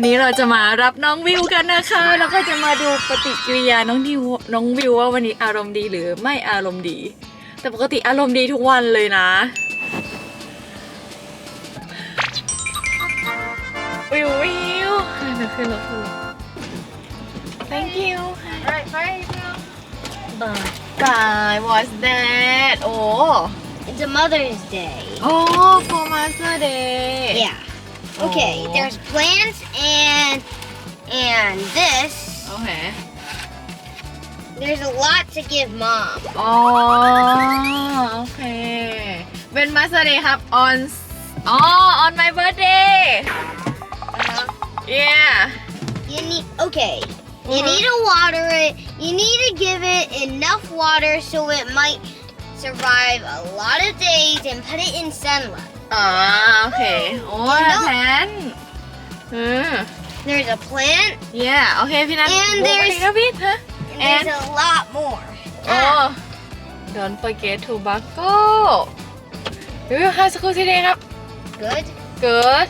วันนี้เราจะมารับน้องวิวกันนะคะ แล้วก็จะมาดูปฏิกิริยาน้องดิวน้องวิวว่าวันนี้อารมณ์ดีหรือไม่อารมณ์ดี แต่ปกติอารมณ์ดีทุกวันเลยนะ วิววิวเดี๋ยวขึ้นรถขึ้นรถ thank you Alright, bye. bye bye what's that โอ้ It's a Mother's Day. โอ้ for Mother Day Yeah. Okay, Aww. there's plants and and this. Okay. There's a lot to give mom. Oh, okay. When my birthday have on oh on my birthday. Uh, Yeah. You need okay. You uh -huh. need to water it. You need to give it enough water so it might survive a lot of days and put it in sunlight อ๋อโอเค โอ้ You know- แพนอืม There's a plant yeah โอเค พี่นัท And บุกไป there's- นะพี่ฮะ and there's a lot more. โอ้ Ah, don't forget to buckle วิว high school today ครับ good. good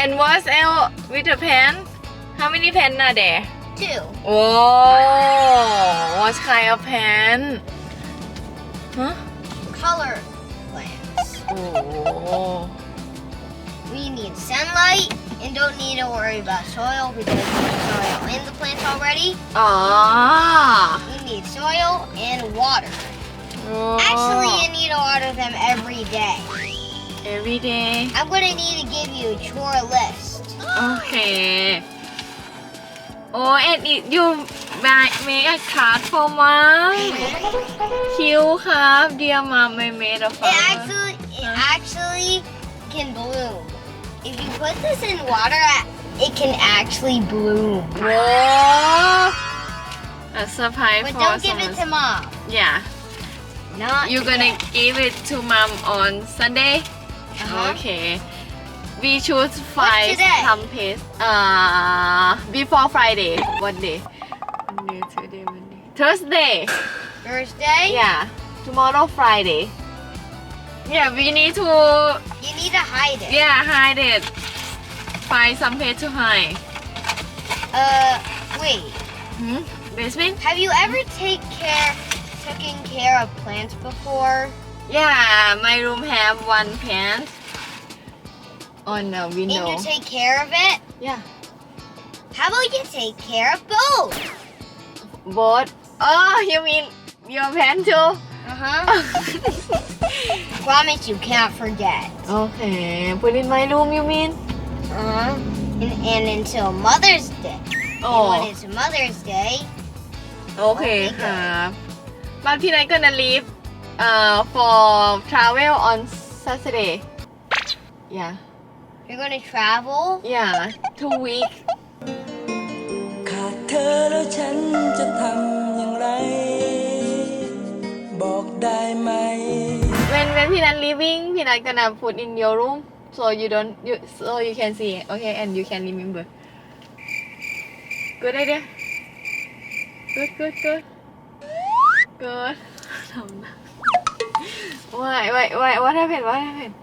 and what's else with the pen how many pen are there Two. Oh, what kind of pen? Huh? Color plants. Oh. We need sunlight and don't need to worry about soil because there's soil in the plants already. Ah. We need soil and water. Oh. Actually, you need to water them every day. Every day. I'm gonna need to give you a chore list. Okay. Oh, and you make a card for mom. You have Cute, huh? Dear mom, I made a flower. Actually, it actually can bloom. If you put this in water, it can actually bloom. Whoa. A surprise But for don't give it to mom. Yeah. Not You're gonna today. give it to mom on Sunday? Uh-huh. Okay. We choose five today? some pace. Uh, before Friday. What day? Monday, Tuesday, Wednesday. Thursday. Thursday. Yeah. Tomorrow Friday. Yeah, we need to You need to hide it. yeah hide it. Find some place to hide. Uh, wait. Hmm? Basement? Have you ever take care, taken care of plants before? Yeah, my room have one plant on the And window. you take care of it? Yeah. How about you take care of both? Both. Oh, you mean your plant too? Uh huh. Promise you can't forget. okay, put in my room you mean? Uh huh. And, and until Mother's Day. And when Oh, it's Mother's Day, โอเคครับบางที่ไหนก็ gonna leave uh for travel on Saturday yeah you're gonna travel. yeah two week ขาดเธอแล้ว พี่นัท leaving พี่นัท gonna put in your room so you don't you so you can see okay and you can remember good idea good good good good ทำนะ why why why what happened what happened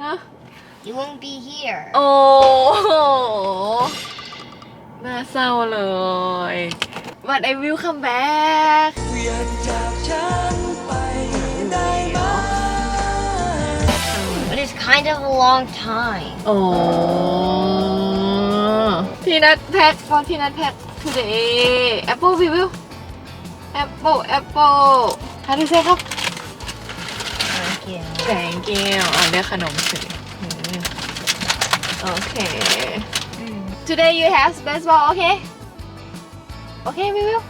เนอะ You won't be here. โอ้โหน่าเศร้าเลย but I will come back เวียนจากฉัน kind of a long time. โอ้พี่นัทแพ็คพอพี่นัทแพ็ค today apple we will apple apple ฮาดูเซ่ครับ Thank you. thank you อ่านเรียกขนมสิอืมโอเค today you have baseball okay okay we will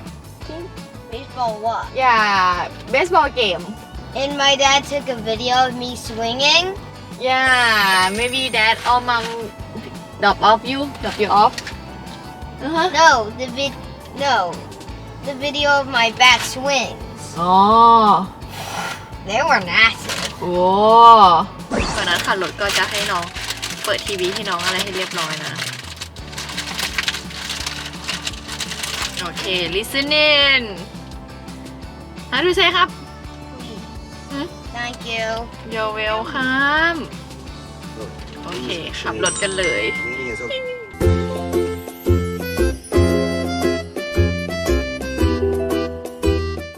Baseball what? yeah baseball game And my dad took a video of me swinging. yeah maybe that or mom drop off you drop you off uh-huh No, the vid. No, the video of my bat swings. อ๋อ They were massive. โอ้ตอนนั้นขับรถก็จะให้น้อง เปิดทีวีให้น้องอะไรให้เรียบร้อยนะ โอเค listening ฮะดูใช่ครับ เกล โยเวลครับ โอเคขับรถกันเลย